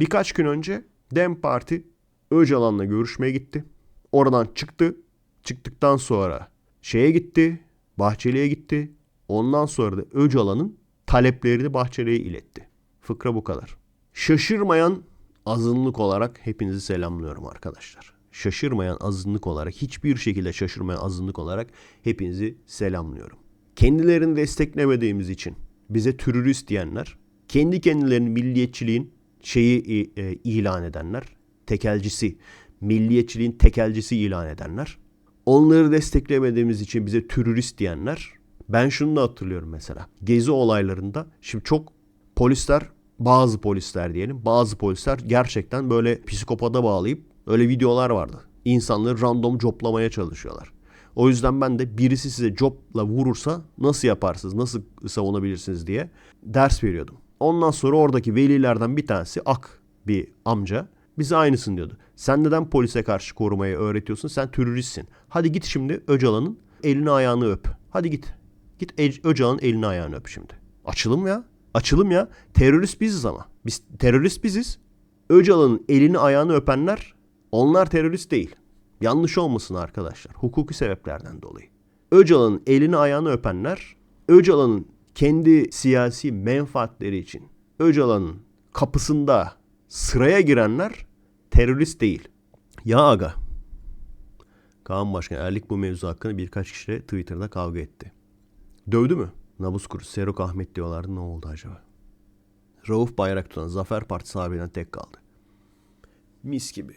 Birkaç gün önce Dem Parti Öcalan'la görüşmeye gitti. Oradan çıktı. Çıktıktan sonra şeye gitti. Bahçeli'ye gitti. Ondan sonra da Öcalan'ın taleplerini Bahçeli'ye iletti. Fıkra bu kadar. Şaşırmayan azınlık olarak hepinizi selamlıyorum arkadaşlar. Şaşırmayan azınlık olarak hiçbir şekilde şaşırmayan azınlık olarak hepinizi selamlıyorum. Kendilerini desteklemediğimiz için bize terörist diyenler, kendi kendilerinin milliyetçiliğin şeyi e, ilan edenler, tekelcisi, milliyetçiliğin tekelcisi ilan edenler, onları desteklemediğimiz için bize terörist diyenler, ben şunu da hatırlıyorum mesela. Gezi olaylarında şimdi çok polisler bazı polisler diyelim bazı polisler gerçekten böyle psikopata bağlayıp öyle videolar vardı. İnsanları random coplamaya çalışıyorlar. O yüzden ben de birisi size copla vurursa nasıl yaparsınız, nasıl savunabilirsiniz diye ders veriyordum. Ondan sonra oradaki velilerden bir tanesi ak bir amca bize aynısını diyordu. Sen neden polise karşı korumayı öğretiyorsun? Sen teröristsin. Hadi git şimdi Öcalan'ın elini ayağını öp. Hadi git. Git Öcalan'ın elini ayağını öp şimdi. Açılım ya. Açılım ya. Terörist biziz ama. Biz terörist biziz. Öcalan'ın elini ayağını öpenler onlar terörist değil. Yanlış olmasın arkadaşlar. Hukuki sebeplerden dolayı. Öcalan'ın elini ayağını öpenler Öcalan'ın kendi siyasi menfaatleri için Öcalan'ın kapısında sıraya girenler terörist değil. Ya aga. Kaan Başkan Erlik bu mevzu hakkında birkaç kişiyle Twitter'da kavga etti. Dövdü mü? Nabız Kuru, Serok Ahmet diyorlardı. Ne oldu acaba? Rauf Bayrakturan Zafer Partisi abinden tek kaldı. Mis gibi.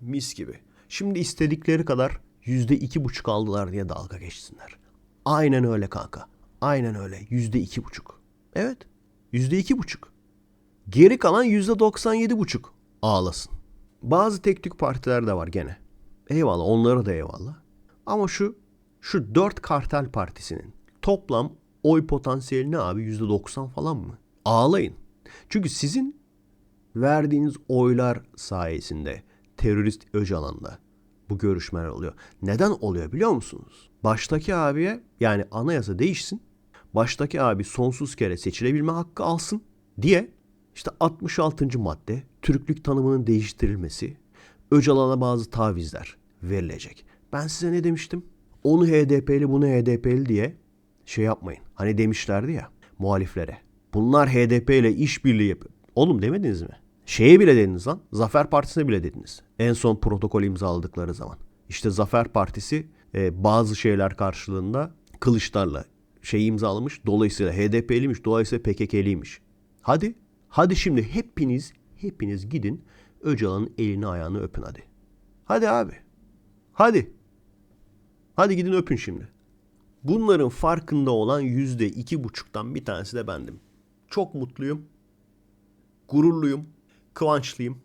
Mis gibi. Şimdi istedikleri kadar yüzde iki buçuk aldılar diye dalga geçsinler. Aynen öyle kanka. Aynen öyle. Yüzde iki buçuk. Evet. Yüzde iki buçuk. Geri kalan yüzde doksan yedi buçuk ağlasın. Bazı tek tük partiler de var gene. Eyvallah onlara da eyvallah. Ama şu şu dört kartel partisinin toplam oy potansiyeli ne abi? Yüzde doksan falan mı? Ağlayın. Çünkü sizin verdiğiniz oylar sayesinde terörist Öcalan'da bu görüşmeler oluyor. Neden oluyor biliyor musunuz? Baştaki abiye yani anayasa değişsin. Baştaki abi sonsuz kere seçilebilme hakkı alsın diye işte 66. madde Türklük tanımının değiştirilmesi, Öcalan'a bazı tavizler verilecek. Ben size ne demiştim? Onu HDP'li bunu HDP'li diye şey yapmayın. Hani demişlerdi ya muhaliflere. Bunlar HDP ile işbirliği yapıyor. Oğlum demediniz mi? Şeye bile dediniz lan. Zafer Partisi'ne bile dediniz. En son protokol imzaladıkları zaman. İşte Zafer Partisi e, bazı şeyler karşılığında kılıçlarla şey imzalamış. Dolayısıyla HDP'liymiş. Dolayısıyla PKK'liymiş. Hadi. Hadi şimdi hepiniz hepiniz gidin Öcalan'ın elini ayağını öpün hadi. Hadi abi. Hadi. Hadi gidin öpün şimdi. Bunların farkında olan yüzde iki buçuktan bir tanesi de bendim. Çok mutluyum. Gururluyum. Kıvançlıyım.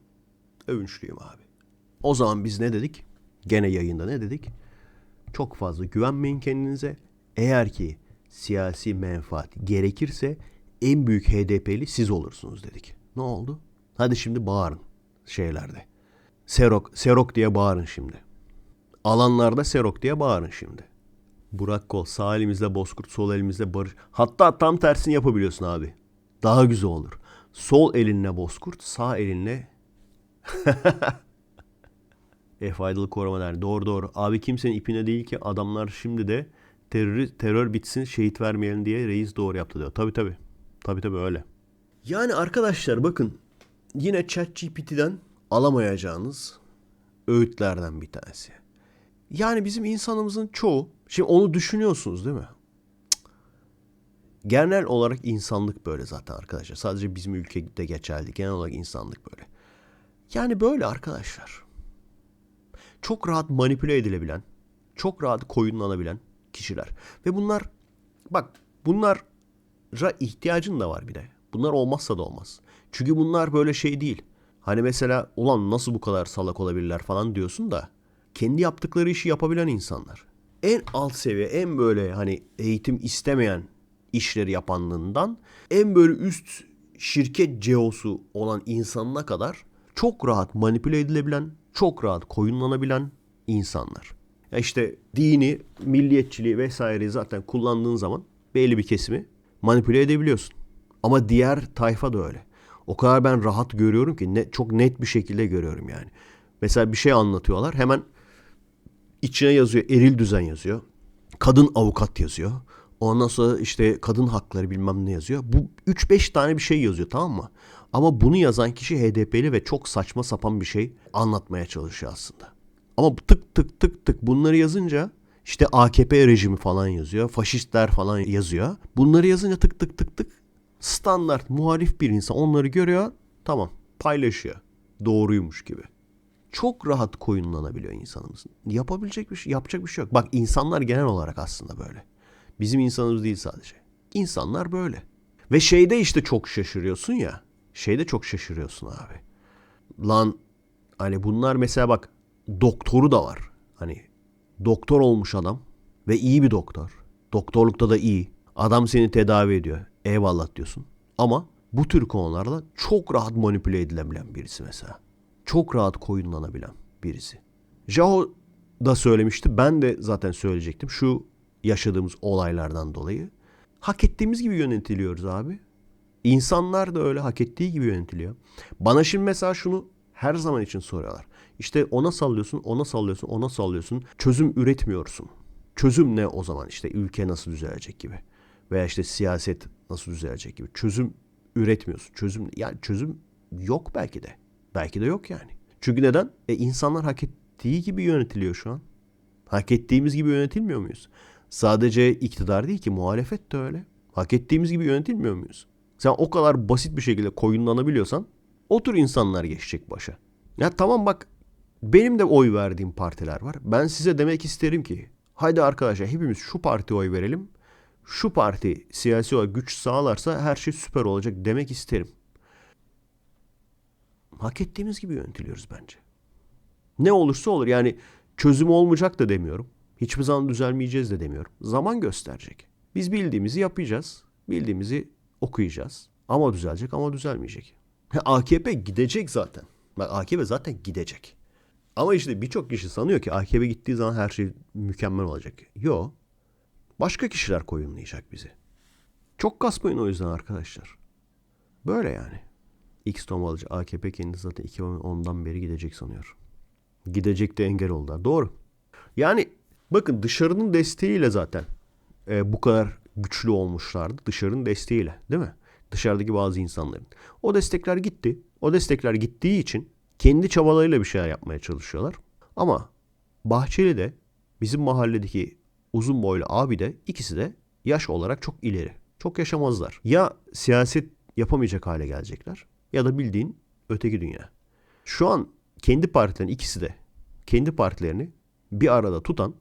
Övünçlüyüm abi. O zaman biz ne dedik? Gene yayında ne dedik? Çok fazla güvenmeyin kendinize. Eğer ki siyasi menfaat gerekirse en büyük HDP'li siz olursunuz dedik. Ne oldu? Hadi şimdi bağırın şeylerde. Serok, Serok diye bağırın şimdi. Alanlarda Serok diye bağırın şimdi. Burak Kol sağ elimizde Bozkurt sol elimizde Barış. Hatta tam tersini yapabiliyorsun abi. Daha güzel olur. Sol elinle Bozkurt sağ elinle E faydalı koruma der. Doğru doğru. Abi kimsenin ipine değil ki adamlar şimdi de terör, terör bitsin şehit vermeyelim diye reis doğru yaptı diyor. Tabi tabi. Tabi tabi öyle. Yani arkadaşlar bakın yine ChatGPT'den alamayacağınız öğütlerden bir tanesi. Yani bizim insanımızın çoğu, şimdi onu düşünüyorsunuz değil mi? Genel olarak insanlık böyle zaten arkadaşlar. Sadece bizim ülkede geçerli. Genel olarak insanlık böyle. Yani böyle arkadaşlar. Çok rahat manipüle edilebilen, çok rahat koyunlanabilen kişiler. Ve bunlar, bak bunlara ihtiyacın da var bir de. Bunlar olmazsa da olmaz. Çünkü bunlar böyle şey değil. Hani mesela ulan nasıl bu kadar salak olabilirler falan diyorsun da kendi yaptıkları işi yapabilen insanlar. En alt seviye, en böyle hani eğitim istemeyen işleri yapanlığından en böyle üst şirket CEO'su olan insanına kadar çok rahat manipüle edilebilen, çok rahat koyunlanabilen insanlar. İşte dini, milliyetçiliği vesaireyi zaten kullandığın zaman belli bir kesimi manipüle edebiliyorsun. Ama diğer tayfa da öyle. O kadar ben rahat görüyorum ki ne, çok net bir şekilde görüyorum yani. Mesela bir şey anlatıyorlar hemen içine yazıyor eril düzen yazıyor. Kadın avukat yazıyor. Ondan sonra işte kadın hakları bilmem ne yazıyor. Bu 3-5 tane bir şey yazıyor tamam mı? Ama bunu yazan kişi HDP'li ve çok saçma sapan bir şey anlatmaya çalışıyor aslında. Ama tık tık tık tık bunları yazınca işte AKP rejimi falan yazıyor. Faşistler falan yazıyor. Bunları yazınca tık tık tık tık standart muhalif bir insan onları görüyor. Tamam paylaşıyor. Doğruymuş gibi. Çok rahat koyunlanabiliyor insanımız. Yapabilecek bir şey, yapacak bir şey yok. Bak insanlar genel olarak aslında böyle. Bizim insanımız değil sadece. İnsanlar böyle. Ve şeyde işte çok şaşırıyorsun ya. Şeyde çok şaşırıyorsun abi. Lan hani bunlar mesela bak doktoru da var. Hani doktor olmuş adam ve iyi bir doktor. Doktorlukta da iyi. Adam seni tedavi ediyor. Eyvallah diyorsun. Ama bu tür konularda çok rahat manipüle edilebilen birisi mesela. Çok rahat koyunlanabilen birisi. Jaho da söylemişti. Ben de zaten söyleyecektim. Şu yaşadığımız olaylardan dolayı. Hak ettiğimiz gibi yönetiliyoruz abi. İnsanlar da öyle hak ettiği gibi yönetiliyor. Bana şimdi mesela şunu her zaman için soruyorlar. İşte ona sallıyorsun, ona sallıyorsun, ona sallıyorsun. Çözüm üretmiyorsun. Çözüm ne o zaman? İşte ülke nasıl düzelecek gibi. Veya işte siyaset nasıl düzelecek gibi. Çözüm üretmiyorsun. Çözüm yani çözüm yok belki de. Belki de yok yani. Çünkü neden? E insanlar hak ettiği gibi yönetiliyor şu an. Hak ettiğimiz gibi yönetilmiyor muyuz? Sadece iktidar değil ki muhalefet de öyle. Hak ettiğimiz gibi yönetilmiyor muyuz? Sen o kadar basit bir şekilde koyunlanabiliyorsan o tür insanlar geçecek başa. Ya tamam bak benim de oy verdiğim partiler var. Ben size demek isterim ki haydi arkadaşlar hepimiz şu partiye oy verelim. Şu parti siyasi olarak güç sağlarsa her şey süper olacak demek isterim. Hak ettiğimiz gibi yönetiliyoruz bence. Ne olursa olur yani çözüm olmayacak da demiyorum. Hiçbir zaman düzelmeyeceğiz de demiyorum. Zaman gösterecek. Biz bildiğimizi yapacağız. Bildiğimizi okuyacağız. Ama düzelecek ama düzelmeyecek. AKP gidecek zaten. Bak AKP zaten gidecek. Ama işte birçok kişi sanıyor ki AKP gittiği zaman her şey mükemmel olacak. Yo. Başka kişiler koyunlayacak bizi. Çok kasmayın o yüzden arkadaşlar. Böyle yani. X Tomalıcı AKP kendisi zaten 2010'dan beri gidecek sanıyor. Gidecek de engel oldular. Doğru. Yani bakın dışarının desteğiyle zaten e, bu kadar güçlü olmuşlardı. Dışarının desteğiyle değil mi? Dışarıdaki bazı insanların. O destekler gitti. O destekler gittiği için kendi çabalarıyla bir şeyler yapmaya çalışıyorlar. Ama Bahçeli de bizim mahalledeki uzun boylu abi de ikisi de yaş olarak çok ileri. Çok yaşamazlar. Ya siyaset yapamayacak hale gelecekler ya da bildiğin öteki dünya. Şu an kendi partilerin ikisi de kendi partilerini bir arada tutan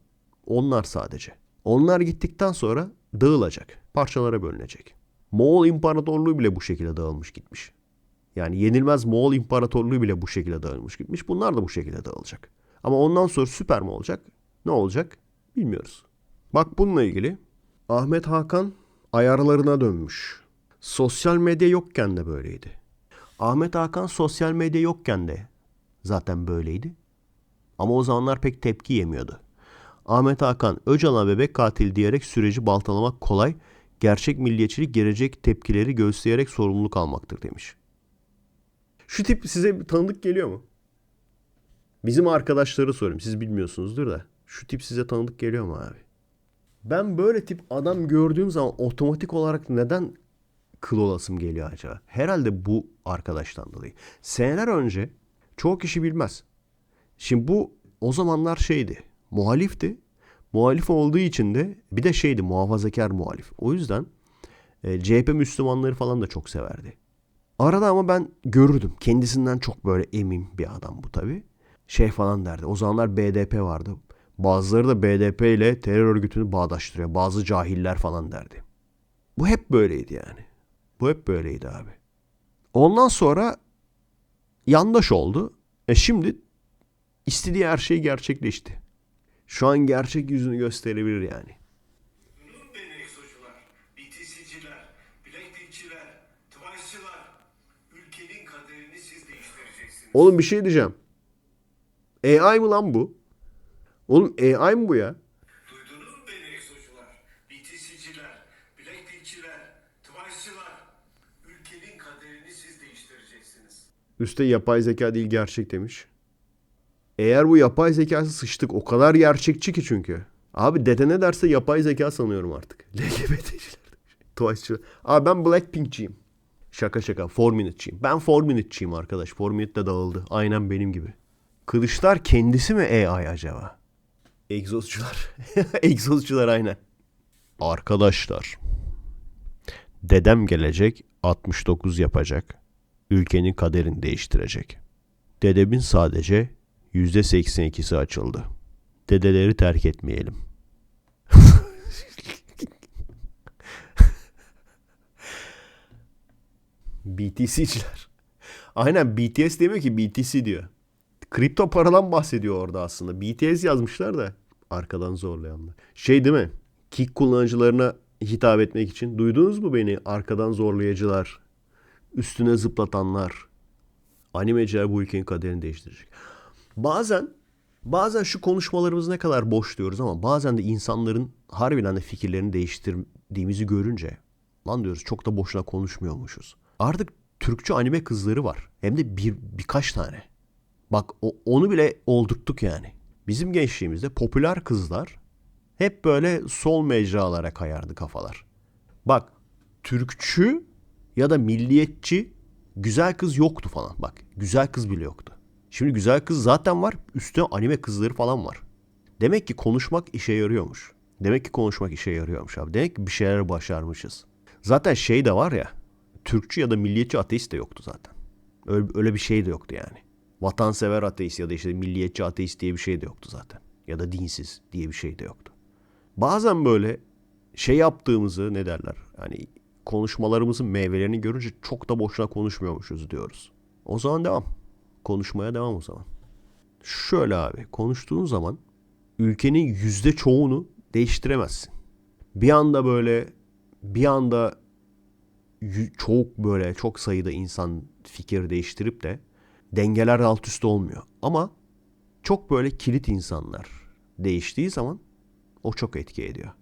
onlar sadece. Onlar gittikten sonra dağılacak. Parçalara bölünecek. Moğol İmparatorluğu bile bu şekilde dağılmış gitmiş. Yani yenilmez Moğol İmparatorluğu bile bu şekilde dağılmış gitmiş. Bunlar da bu şekilde dağılacak. Ama ondan sonra süper mi olacak? Ne olacak? Bilmiyoruz. Bak bununla ilgili Ahmet Hakan ayarlarına dönmüş. Sosyal medya yokken de böyleydi. Ahmet Hakan sosyal medya yokken de zaten böyleydi. Ama o zamanlar pek tepki yemiyordu. Ahmet Hakan Öcalan bebek katil diyerek süreci baltalamak kolay, gerçek milliyetçilik gelecek tepkileri göğüsleyerek sorumluluk almaktır demiş. Şu tip size tanıdık geliyor mu? Bizim arkadaşları soruyorum. Siz bilmiyorsunuzdur da. Şu tip size tanıdık geliyor mu abi? Ben böyle tip adam gördüğüm zaman otomatik olarak neden kıl olasım geliyor acaba? Herhalde bu arkadaştan dolayı. Seneler önce çoğu kişi bilmez. Şimdi bu o zamanlar şeydi. Muhalifti. Muhalif olduğu için de bir de şeydi muhafazakar muhalif. O yüzden e, CHP Müslümanları falan da çok severdi. Arada ama ben görürdüm. Kendisinden çok böyle emin bir adam bu tabi. Şey falan derdi. O zamanlar BDP vardı. Bazıları da BDP ile terör örgütünü bağdaştırıyor. Bazı cahiller falan derdi. Bu hep böyleydi yani. Bu hep böyleydi abi. Ondan sonra yandaş oldu. E şimdi istediği her şey gerçekleşti. Şu an gerçek yüzünü gösterebilir yani. Nur Beneksocular, BTC'ciler, Blackpink'çiler, Twice'çılar, ülkenin kaderini siz değiştireceksiniz. Oğlum bir şey diyeceğim. AI mı lan bu? Oğlum AI mı bu ya? Duydunuz mu Beneksocular, BTC'ciler, Blackpink'çiler, Twice'çılar, ülkenin kaderini siz değiştireceksiniz. Üste yapay zeka değil gerçek demiş. Eğer bu yapay zekası sıçtık o kadar gerçekçi ki çünkü. Abi dede ne derse yapay zeka sanıyorum artık. LGBT'ciler. Twice'çiler. Abi ben Blackpink'ciyim. Şaka şaka. 4 Minute'çiyim. Ben 4 Minute'çiyim arkadaş. 4 Minute de dağıldı. Aynen benim gibi. Kılıçlar kendisi mi AI acaba? Egzozcular. Egzozcular aynen. Arkadaşlar. Dedem gelecek 69 yapacak. Ülkenin kaderini değiştirecek. Dedemin sadece %82'si açıldı. Dedeleri terk etmeyelim. BTC'ciler. Aynen BTS demiyor ki BTC diyor. Kripto paradan bahsediyor orada aslında. BTS yazmışlar da arkadan zorlayanlar. Şey değil mi? Kick kullanıcılarına hitap etmek için duydunuz mu beni? Arkadan zorlayıcılar, üstüne zıplatanlar. Animeciler bu ülkenin kaderini değiştirecek. Bazen bazen şu konuşmalarımız ne kadar boş diyoruz ama bazen de insanların harbiden de fikirlerini değiştirdiğimizi görünce lan diyoruz çok da boşuna konuşmuyormuşuz. Artık Türkçe anime kızları var. Hem de bir birkaç tane. Bak o- onu bile oldurttuk yani. Bizim gençliğimizde popüler kızlar hep böyle sol mecralara kayardı kafalar. Bak Türkçü ya da milliyetçi güzel kız yoktu falan. Bak güzel kız bile yoktu. Şimdi güzel kız zaten var. Üstüne anime kızları falan var. Demek ki konuşmak işe yarıyormuş. Demek ki konuşmak işe yarıyormuş abi. Demek ki bir şeyler başarmışız. Zaten şey de var ya. Türkçü ya da milliyetçi ateist de yoktu zaten. Öyle, öyle bir şey de yoktu yani. Vatansever ateist ya da işte milliyetçi ateist diye bir şey de yoktu zaten. Ya da dinsiz diye bir şey de yoktu. Bazen böyle şey yaptığımızı ne derler? Hani konuşmalarımızın meyvelerini görünce çok da boşuna konuşmuyormuşuz diyoruz. O zaman devam. Konuşmaya devam o zaman. Şöyle abi konuştuğun zaman ülkenin yüzde çoğunu değiştiremezsin. Bir anda böyle bir anda çok böyle çok sayıda insan fikir değiştirip de dengeler alt üst olmuyor. Ama çok böyle kilit insanlar değiştiği zaman o çok etki ediyor.